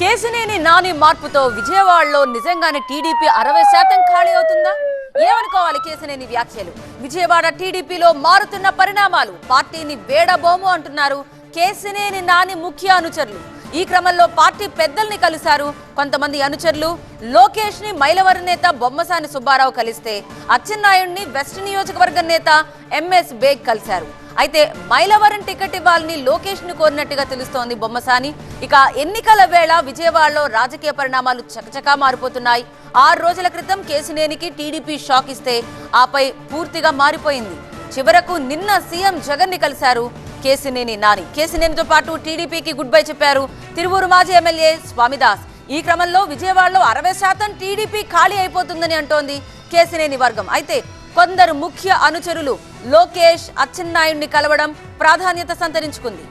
కేసినేని నాని మార్పుతో విజయవాడలో నిజంగానే టీడీపీ అరవై శాతం ఖాళీ అవుతుందా? ఏమనుకోవాలి కేసినేని వ్యాఖ్యలు? విజయవాడ టీడీపీలో మారుతున్న పరిణామాలు పార్టీని వేడబోము అంటున్నారు కేసినేని నాని ముఖ్య అనుచరులు. ఈ క్రమంలో పార్టీ పెద్దల్ని కలిశారు కొంతమంది అనుచరులు. లోకేష్ని మైలవరం నేత బొమ్మసాని సుబ్బారావు కలిస్తే అచ్చెన్నాయుడిని వెస్ట్ నియోజకవర్గం నేత ఎంఎస్ బేగ్ కలిశారు. అయితే మైలవరం టికెట్ ఇవ్వాలని లోకేష్ను కోరినట్టుగా తెలుస్తోంది బొమ్మసాని. ఇక ఎన్నికల వేళ విజయవాడలో రాజకీయ పరిణామాలు చకచకా మారిపోతున్నాయి. ఆరు రోజుల క్రితం కేసినేనికి టీడీపీ షాక్ ఇస్తే ఆపై పూర్తిగా మారిపోయింది. చివరకు నిన్న సీఎం జగన్ని కలిశారు కేసినేని నాని. కేసినేనితో పాటు టీడీపీకి గుడ్ బై చెప్పారు తిరువూరు మాజీ ఎమ్మెల్యే స్వామిదాస్. ఈ క్రమంలో విజయవాడలో అరవై శాతం టీడీపీ ఖాళీ అయిపోతుందని అంటోంది కేసినేని వర్గం. అయితే కొందరు ముఖ్య అనుచరులు లోకేష్ అచ్చెన్నాయుడిని కలవడం ప్రాధాన్యత సంతరించుకుంది.